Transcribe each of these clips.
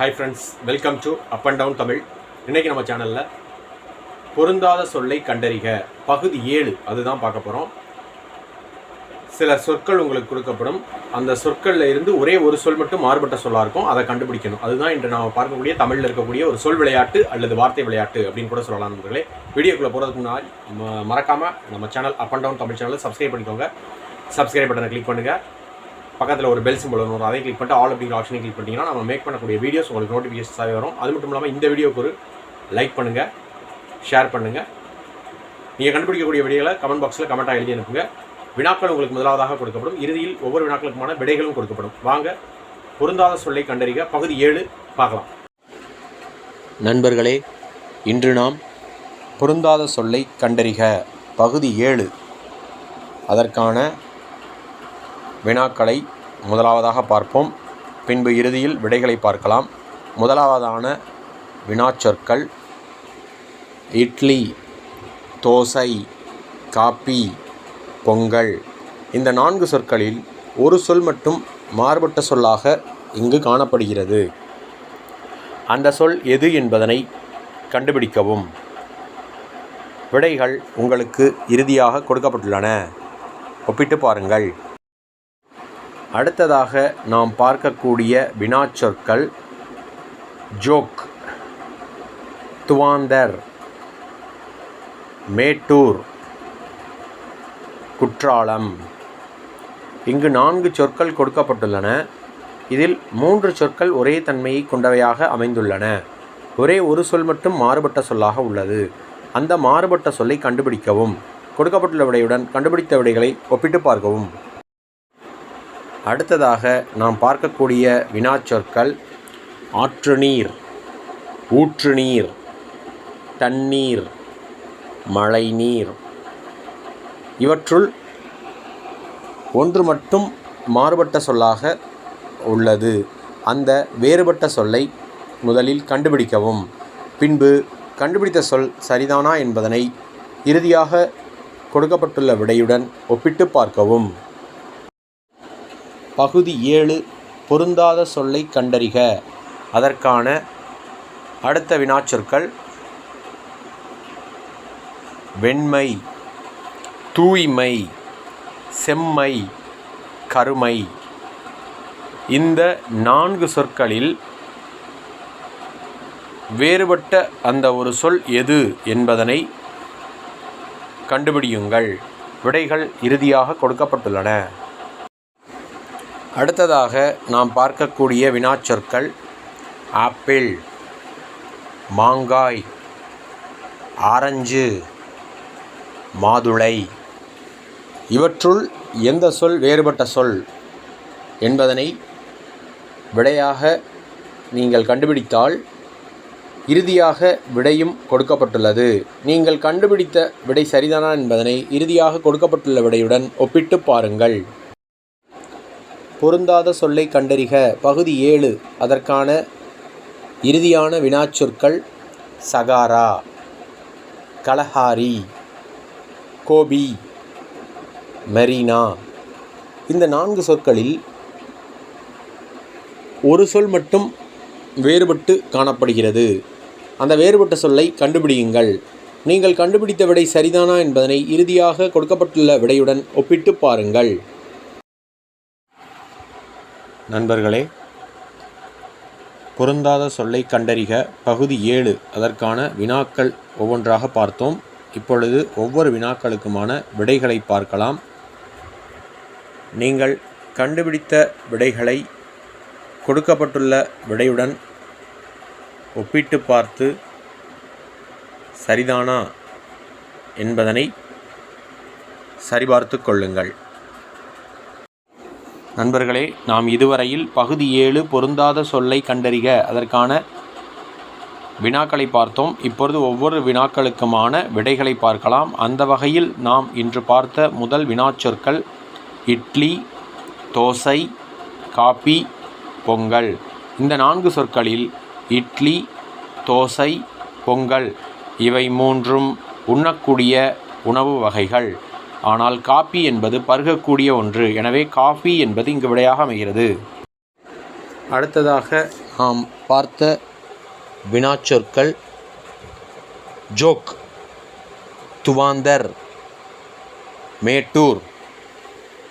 Hi friends welcome to up and down Tamil இன்றைக்கி நம்ம சேனலில் பொருந்தாத சொல்லை கண்டறிக. பகுதி ஏழு அதுதான் பார்க்க போகிறோம் சில சொற்கள் உங்களுக்கு கொடுக்கப்படும். அந்த சொற்களில் இருந்து ஒரே ஒரு சொல் மட்டும் மாறுபட்ட சொல்லாக இருக்கும். அதை கண்டுபிடிக்கணும். அதுதான் இன்று நாம் பார்க்கக்கூடிய தமிழில் இருக்கக்கூடிய ஒரு சொல் விளையாட்டு அல்லது வார்த்தை விளையாட்டு அப்படின்னு கூட சொல்லலாம் நண்பர்களே. வீடியோக்குள்ளே போகிறதுக்கு முன்னாடி மறக்காமல் நம்ம channel up and down Tamil சேனலை சப்ஸ்கிரைப் பண்ணிக்கோங்க. சப்ஸ்கிரைப் பட்டனை கிளிக் பண்ணுங்கள் பக்கத்தில் ஒரு பெல் சிம்பிள் வரும். அதை கிளிக் பண்ணிட்டு ஆல் அப்படிங்கிற ஆப்ஷனை கிளிக் பண்ணிங்கன்னா நம்ம மேக் பண்ணக்கூடிய வீடியோஸ் உங்களுக்கு நோட்டிஃபிகேஷன்ஸாகவே வரும். அது மட்டும் இல்லாமல் இந்த வீடியோக்கு ஒரு லைக் பண்ணுங்கள் ஷேர் பண்ணுங்கள் நீங்கள் கண்டுபிடிக்கக்கூடிய வீடியோவில் கமெண்ட் பாக்ஸில் கமெண்ட்டாக எழுதி அனுப்புங்க. வினாக்கள் உங்களுக்கு முதலாவதாக கொடுக்கப்படும். இறுதியில் ஒவ்வொரு வினாக்களுக்குமான விடைகளும் கொடுக்கப்படும். வாங்க பொருந்தாத சொல்லை கண்டறிக. பகுதி ஏழு பார்க்கலாம். நண்பர்களே இன்று நாம் பொருந்தாத சொல்லை கண்டறிக. பகுதி ஏழு. அதற்கான வினாக்களை முதலாவதாக பார்ப்போம். பின்பு இறுதியில் விடைகளை பார்க்கலாம். முதலாவதான வினாச்சொற்கள் இட்லி தோசை காப்பி பொங்கல். இந்த நான்கு சொற்களில் ஒரு சொல் மட்டும் மாறுபட்ட சொல்லாக இங்கு காணப்படுகிறது. அந்த சொல் எது என்பதனை கண்டுபிடிக்கவும். விடைகள் உங்களுக்கு இறுதியாக கொடுக்கப்பட்டுள்ளன. ஒப்பிட்டு பாருங்கள். அடுத்ததாக நாம் பார்க்கக்கூடிய வினாச்சொற்கள். ஜோக் துவாந்தர் மேட்டூர் குற்றாலம். இங்கு நான்கு சொற்கள் கொடுக்கப்பட்டுள்ளன. இதில் மூன்று சொற்கள் ஒரே தன்மையை கொண்டவையாக அமைந்துள்ளன. ஒரே ஒரு சொல் மட்டும் மாறுபட்ட சொல்லாக உள்ளது. அந்த மாறுபட்ட சொல்லை கண்டுபிடிக்கவும் கொடுக்கப்பட்டுள்ள விடையுடன் கண்டுபிடித்த விடைகளை ஒப்பிட்டு பார்க்கவும். அடுத்ததாக நாம் பார்க்கக்கூடிய வினாச்சொற்கள் ஆற்று நீர் ஊற்று நீர் தண்ணீர் மழை நீர் இவற்றுள் ஒன்று மட்டும் மாறுபட்ட சொல்லாக உள்ளது. அந்த வேறுபட்ட சொல்லை முதலில் கண்டுபிடிக்கவும். பின்பு கண்டுபிடித்த சொல் சரிதானா என்பதனை இறுதியாக கொடுக்கப்பட்டுள்ள விடையுடன் ஒப்பிட்டு பார்க்கவும். பகுதி ஏழு பொருந்தாத சொல்லை கண்டறிக. அதற்கான அடுத்த வினாச்சொற்கள். வெண்மை தூய்மை செம்மை கருமை. இந்த நான்கு சொற்களில் வேறுபட்ட அந்த ஒரு சொல் எது என்பதனை கண்டுபிடியுங்கள். விடைகள் இறுதியாக கொடுக்கப்பட்டுள்ளன. அடுத்ததாக நாம் பார்க்கக்கூடிய வினாச்சொற்கள் ஆப்பிள் மாங்காய் ஆரஞ்சு மாதுளை. இவற்றுள் எந்த சொல் வேறுபட்ட சொல் என்பதனை விடையாக நீங்கள் கண்டுபிடித்தால் இறுதியாக விடையும் கொடுக்கப்பட்டுள்ளது. நீங்கள் கண்டுபிடித்த விடை சரிதானா என்பதனை இறுதியாக கொடுக்கப்பட்டுள்ள விடையுடன் ஒப்பிட்டு பாருங்கள். பொருந்தாத சொல்லை கண்டறிக. பகுதி ஏழு. அதற்கான இறுதியான வினாச்சொற்கள் சகாரா கலஹாரி கோபி மெரினா. இந்த நான்கு சொற்களில் ஒரு சொல் மட்டும் வேறுபட்டு காணப்படுகிறது. அந்த வேறுபட்ட சொல்லை கண்டுபிடியுங்கள். நீங்கள் கண்டுபிடித்த விடை சரிதானா என்பதனை இறுதியாக கொடுக்கப்பட்டுள்ள விடையுடன் ஒப்பிட்டு பாருங்கள். நண்பர்களே பொருந்தாத சொல்லை கண்டறிக. பகுதி ஏழு. அதற்கான வினாக்கள் ஒவ்வொன்றாக பார்த்தோம். இப்பொழுது ஒவ்வொரு வினாக்களுக்குமான விடைகளை பார்க்கலாம். நீங்கள் கண்டுபிடித்த விடைகளை கொடுக்கப்பட்டுள்ள விடையுடன் ஒப்பிட்டு பார்த்து சரிதானா என்பதனை சரிபார்த்து கொள்ளுங்கள். நண்பர்களே நாம் இதுவரையில் பகுதி ஏழு பொருந்தாத சொல்லை கண்டறிக. அதற்கான வினாக்களை பார்த்தோம். இப்பொழுது ஒவ்வொரு வினாக்களுக்குமான விடைகளை பார்க்கலாம். அந்த வகையில் நாம் இன்று பார்த்த முதல் வினாச்சொற்கள் இட்லி தோசை காபி பொங்கல். இந்த நான்கு சொற்களில் இட்லி தோசை பொங்கல் இவை மூன்றும் உண்ணக்கூடிய உணவு வகைகள். ஆனால் காப்பி என்பது பருகக்கூடிய ஒன்று. எனவே காஃபி என்பது இங்கு விடையாக அமைகிறது. அடுத்ததாக நாம் பார்த்த வினாச்சொற்கள். ஜோக் துவாந்தர் மேட்டூர்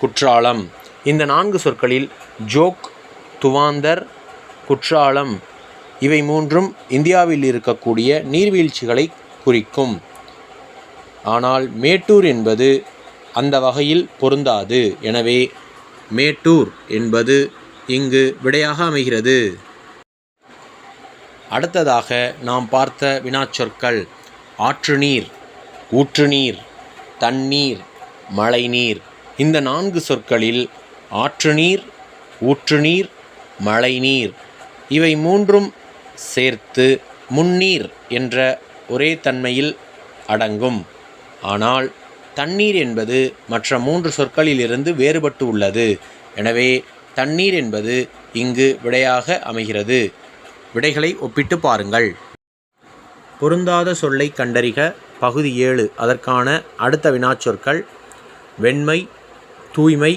குற்றாலம். இந்த நான்கு சொற்களில் ஜோக் துவாந்தர் குற்றாலம் இவை மூன்றும் இந்தியாவில் இருக்கக்கூடிய நீர்வீழ்ச்சிகளை குறிக்கும். ஆனால் மேட்டூர் என்பது அந்த வகையில் பொருந்தாது. எனவே மேட்டூர் என்பது இங்கு விடையாக அமைகிறது. அடுத்ததாக நாம் பார்த்த வினாச்சொற்கள். ஆற்று நீர் ஊற்று நீர் தண்ணீர் மழைநீர். இந்த நான்கு சொற்களில் ஆற்று நீர் ஊற்று நீர் மழைநீர். இவை மூன்றும் சேர்த்து முன்னீர் என்ற ஒரே தன்மையில் அடங்கும். ஆனால் தண்ணீர் என்பது மற்ற மூன்று சொற்களிலிருந்து வேறுபட்டு உள்ளது. எனவே தண்ணீர் என்பது இங்கு விடையாக அமைகிறது. விடைகளை ஒப்பிட்டு பாருங்கள். பொருந்தாத சொல்லை கண்டறிக. பகுதி ஏழு. அதற்கான அடுத்த வினாச்சொற்கள் வெண்மை தூய்மை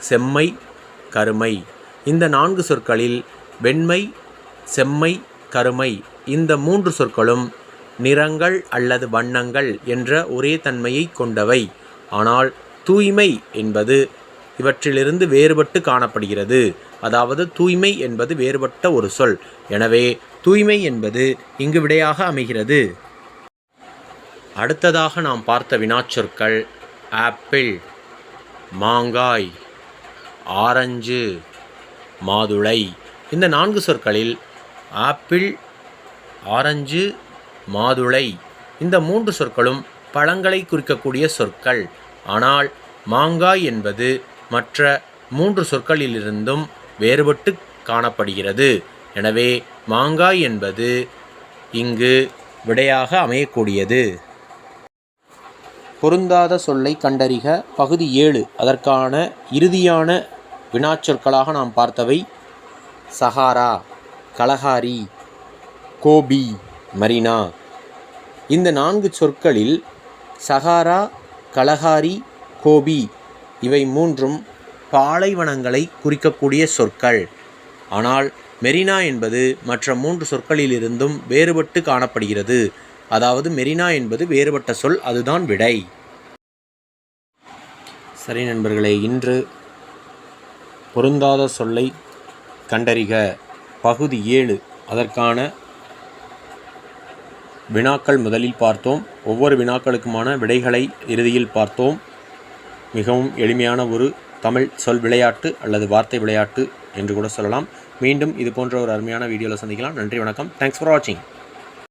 செம்மை கருமை. இந்த நான்கு சொற்களில் வெண்மை செம்மை கருமை இந்த மூன்று சொற்களும் நிறங்கள் அல்லது வண்ணங்கள் என்ற ஒரே தன்மையை கொண்டவை. ஆனால் தூய்மை என்பது இவற்றிலிருந்து வேறுபட்டு காணப்படுகிறது. அதாவது தூய்மை என்பது வேறுபட்ட ஒரு சொல். எனவே தூய்மை என்பது இங்கு விடையாக அமைகிறது. அடுத்ததாக நாம் பார்த்த வினாச்சொற்கள். ஆப்பிள் மாங்காய் ஆரஞ்சு மாதுளை. இந்த நான்கு சொற்களில் ஆப்பிள் ஆரஞ்சு மாதுளை. இந்த மூன்று சொற்களும் பழங்களை குறிக்கக்கூடிய சொற்கள். ஆனால் மாங்காய் என்பது மற்ற மூன்று சொற்களிலிருந்தும் வேறுபட்டு காணப்படுகிறது. எனவே மாங்காய் என்பது இங்கு விடையாக அமையக்கூடியது. பொருந்தாத சொல்லை கண்டறிக. பகுதி ஏழு. அதற்கான இறுதியான வினாச்சொற்களாக நாம் பார்த்தவை. Sahara Kalahari Gobi. மரீனா. இந்த நான்கு சொற்களில் சஹாரா கலஹாரி கோபி இவை மூன்றும் பாலைவனங்களை குறிக்கக்கூடிய சொற்கள். ஆனால் மெரினா என்பது மற்ற மூன்று சொற்களிலிருந்தும் வேறுபட்டு காணப்படுகிறது. அதாவது மெரினா என்பது வேறுபட்ட சொல் அதுதான் விடை. சரி நண்பர்களே இன்று பொருந்தாத சொல்லை கண்டறிக. பகுதி ஏழு அதற்கான வினாக்கள் முதலில் பார்த்தோம். ஒவ்வொரு வினாக்களுக்குமான விடைகளை இறுதியில் பார்த்தோம். மிகவும் எளிமையான ஒரு தமிழ் சொல் விளையாட்டு அல்லது வார்த்தை விளையாட்டு என்று கூட சொல்லலாம். மீண்டும் இது போன்ற ஒரு அருமையான வீடியோவில் சந்திக்கலாம். நன்றி வணக்கம். தேங்க்ஸ் ஃபார் வாட்சிங்